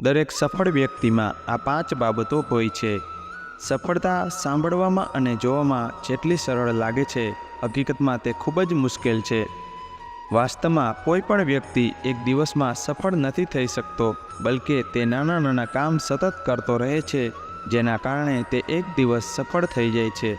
દરેક સફળ વ્યક્તિમાં આ પાંચ બાબતો હોય છે. સફળતા સાંભળવામાં અને જોવામાં જેટલી સરળ લાગે છે, હકીકતમાં તે ખૂબ જ મુશ્કેલ છે. વાસ્તવમાં કોઈ પણ વ્યક્તિ એક દિવસમાં સફળ નથી થઈ શકતો, બલકે તે નાના નાના કામ સતત કરતો રહે છે, જેના કારણે તે એક દિવસ સફળ થઈ જાય છે.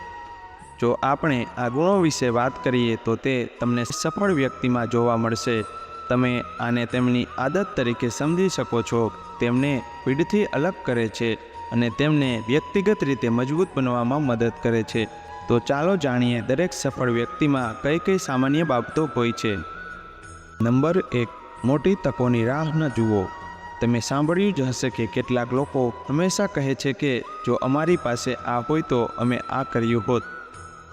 જો આપણે આ ગુણો વિશે વાત કરીએ તો તે તમને સફળ વ્યક્તિમાં જોવા મળશે. તમે આને તેમની આદત તરીકે સમજી શકો છો. તેમને પીઢથી અલગ કરે છે અને તેમને વ્યક્તિગત રીતે મજબૂત બનવામાં મદદ કરે છે. તો ચાલો જાણીએ દરેક સફળ વ્યક્તિમાં કઈ કઈ સામાન્ય બાબતો હોય છે. નંબર એક, મોટી તકોની રાહ ન જુઓ. તમે સાંભળ્યું જ હશે કે કેટલાક લોકો હંમેશા કહે છે કે, જો અમારી પાસે આ હોય તો અમે આ કર્યું હોત.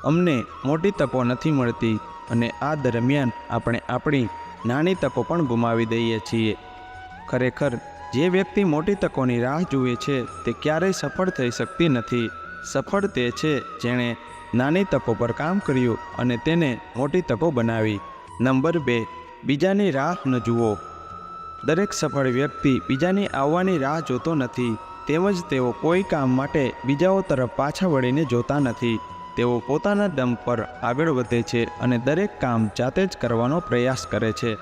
અમને મોટી તકો નથી મળતી અને આ દરમિયાન આપણે આપણી નાની તકો પણ ગુમાવી દઈએ છીએ. ખરેખર, જે વ્યક્તિ મોટી તકોની રાહ જુએ છે, તે ક્યારેય સફળ થઈ શકતી નથી. સફળ તે છે જેણે નાની તકો પર કામ કર્યું અને તેને મોટી તકો બનાવી. નંબર બે, બીજાની રાહ ન જુઓ. દરેક સફળ વ્યક્તિ બીજાની આવવાની રાહ જોતો નથી. તેમજ તેઓ કોઈ કામ માટે બીજાઓ તરફ પાછા વળીને જોતા નથી. તેઓ પોતાના દમ પર આગળ વધે છે અને દરેક કામ જાતે જ કરવાનો પ્રયાસ કરે છે.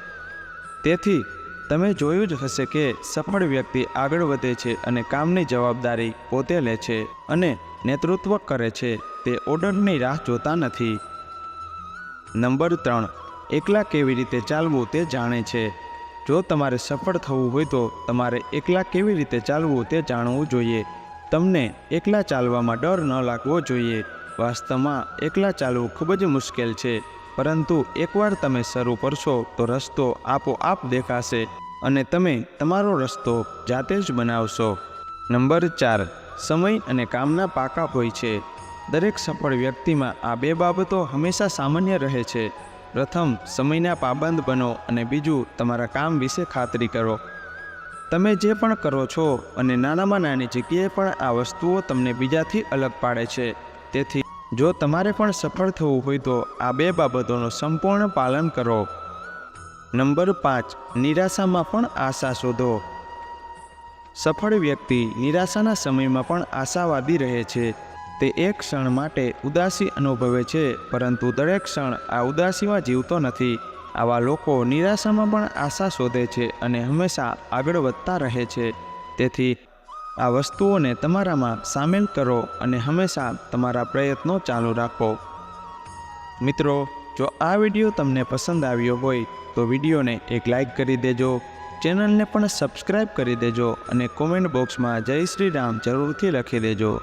તેથી, તમે જોયું જ હશે કે સફળ વ્યક્તિ આગળ વધે છે અને કામની જવાબદારી પોતે લે છે અને નેતૃત્વ કરે છે, તે ઓર્ડરની રાહ જોતા નથી. નંબર ત્રણ, એકલા કેવી રીતે ચાલવું તે જાણે છે. જો તમારે સફળ થવું હોય તો તમારે એકલા કેવી રીતે ચાલવું તે જાણવું જોઈએ. તમને એકલા ચાલવામાં ડર ન લાગવો જોઈએ. વાસ્તવમાં એકલા ચાલવું ખૂબ જ મુશ્કેલ છે, પરંતુ એકવાર તમે શરૂ કરશો તો રસ્તો આપોઆપ દેખાશે અને તમે તમારો રસ્તો જાતે જ બનાવશો. નંબર ચાર, સમય અને કામના પાકા હોય છે. દરેક સફળ વ્યક્તિમાં આ બે બાબતો હંમેશા સામાન્ય રહે છે. પ્રથમ, સમયના પાબંદ બનો અને બીજું, તમારા કામ વિશે ખાતરી કરો. તમે જે પણ કરો છો અને નાનામાં નાની જગ્યાએ પણ આ વસ્તુઓ તમને બીજાથી અલગ પાડે છે. તેથી જો તમારે પણ સફળ થવું હોય તો આ બે બાબતોનું સંપૂર્ણ પાલન કરો. નંબર પાંચ, નિરાશામાં પણ આશા શોધો. સફળ વ્યક્તિ નિરાશાના સમયમાં પણ આશાવાદી રહે છે. તે એક ક્ષણ માટે ઉદાસી અનુભવે છે, પરંતુ દરેક ક્ષણ આ ઉદાસીમાં જીવતો નથી. આવા લોકો નિરાશામાં પણ આશા શોધે છે અને હંમેશા આગળ વધતા રહે છે. તેથી આ વસ્તુઓને તમારામાં સામેલ કરો અને હંમેશા તમારા પ્રયત્નો ચાલુ રાખો. મિત્રો, જો આ વીડિયો તમને પસંદ આવ્યો હોય, તો વિડીયોને એક લાઈક કરી દેજો, ચેનલને પણ સબસ્ક્રાઈબ કરી દેજો અને કોમેન્ટ બોક્સમાં જય શ્રી રામ જરૂરથી લખી દેજો.